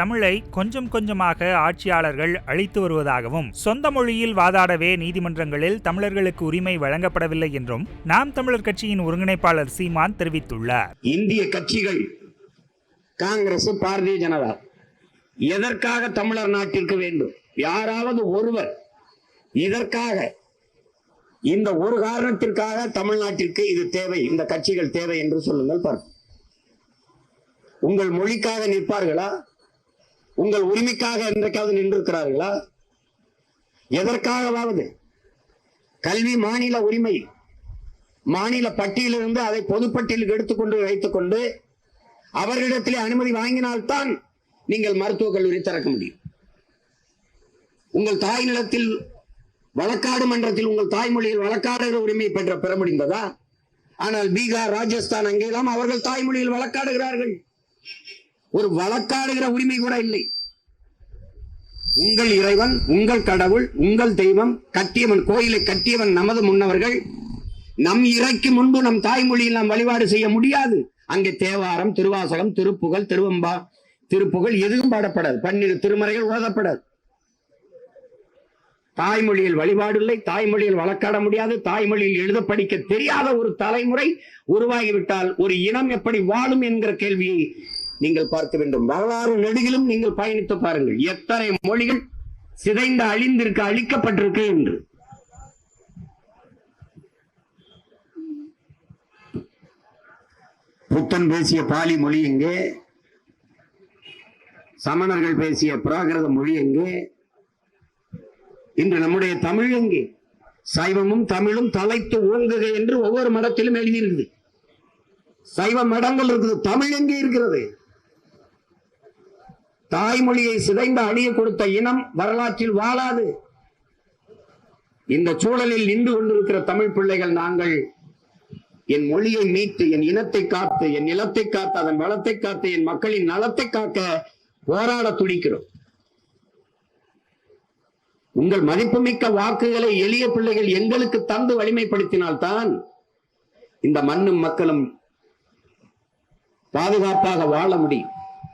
தமிழை கொஞ்சம் கொஞ்சமாக ஆட்சியாளர்கள் அழித்து வருவதாகவும் சொந்த மொழியில் வாதாடவே நீதிமன்றங்களில் தமிழர்களுக்கு உரிமை வழங்கப்படவில்லை என்றும் நாம் தமிழர் கட்சியின் ஒருங்கிணைப்பாளர் சீமான் தெரிவித்துள்ளார். இந்திய கட்சிகள் காங்கிரஸ் பாரதிய ஜனதா எதற்காக தமிழர் நாட்டிற்கு வேண்டும்? யாராவது ஒருவர் இதற்காக இந்த ஒரு காரணத்திற்காக தமிழ்நாட்டிற்கு இது தேவை இந்த கட்சிகள் தேவை என்று சொல்லுங்கள் பார்ப்போம் உங்கள் மொழிக்காக நிற்பார்களா? உங்கள் உரிமைக்காக என்றைக்காவது நின்றிருக்கிறார்களா? எதற்காகவாவது? கல்வி மாநில உரிமை மாநில பட்டியலிருந்து அதை பொதுப்பட்டியலுக்கு எடுத்துக்கொண்டு வைத்துக்கொண்டு அவர்களிடத்திலே அனுமதி வாங்கினால்தான் நீங்கள் மருத்துவக் கல்லூரி திறக்க முடியும். உங்கள் தாய் நிலத்தில் வழக்காடு மன்றத்தில் உங்கள் தாய்மொழியில் வழக்காடுகிற உரிமை பெற்ற பெற முடிந்ததா? ஆனால் பீகார் ராஜஸ்தான் அங்கெல்லாம் அவர்கள் தாய்மொழியில் வழக்காடுகிறார்கள். ஒரு வழக்காடுகிற உரிமை கூட இல்லை. உங்கள் இறைவன் உங்கள் கடவுள் உங்கள் தெய்வம் கட்டியவன் கோயிலை கட்டியவன் நமது முன்னவர்கள் நம் இறைக்கு முன்பு நம் தாய்மொழியில் நாம் வழிபாடு செய்ய முடியாது. அங்கே தேவாரம் திருவாசகம் திருப்புகழ் திருவம்பா திருப்புகழ் எதுவும் பாடப்படாது. பன்னிரு திருமறைகள் ஓதப்படாது. தாய்மொழியில் வழிபாடு இல்லை தாய்மொழியில் வழக்காட முடியாது தாய்மொழியில் எழுத படிக்க தெரியாத ஒரு தலைமுறை உருவாகிவிட்டால் ஒரு இனம் எப்படி வாழும் என்கிற கேள்வியை நீங்கள் பார்க்க வேண்டும். வரலாறு நெடுகிலும் நீங்கள் பயணித்து பாருங்கள். எத்தனை மொழிகள் சிதைந்து அழிந்திருக்கு அழிக்கப்பட்டிருக்கு என்று. புத்தன் பேசிய பாலி மொழி எங்கே? சமணர்கள் பேசிய பிராகிருத மொழி எங்கே? இன்று நம்முடைய தமிழ் எங்கே? சைவமும் தமிழும் தலைத்து ஓங்குக என்று ஒவ்வொரு மடத்திலும் எழுதியிருக்குது. சைவ மடங்கள் இருக்குது. தமிழ் எங்கே இருக்கிறது? தாய்மொழியை சிதைந்த அழிய கொடுத்த இனம் வரலாற்றில் வாழாது. இந்த சூழலில் நின்று கொண்டிருக்கிற தமிழ் பிள்ளைகள் நாங்கள் என் மொழியை மீட்டு என் இனத்தை காத்து என் நிலத்தை காத்து அதன் வளத்தை காத்து என் மக்களின் நலத்தை காக்க போராட துடிக்கிறோம். உங்கள் மதிப்புமிக்க வாக்குகளை எளிய பிள்ளைகள் எங்களுக்கு தந்து வலிமைப்படுத்தினால்தான் இந்த மண்ணும் மக்களும் பாதுகாப்பாக வாழ முடியும்.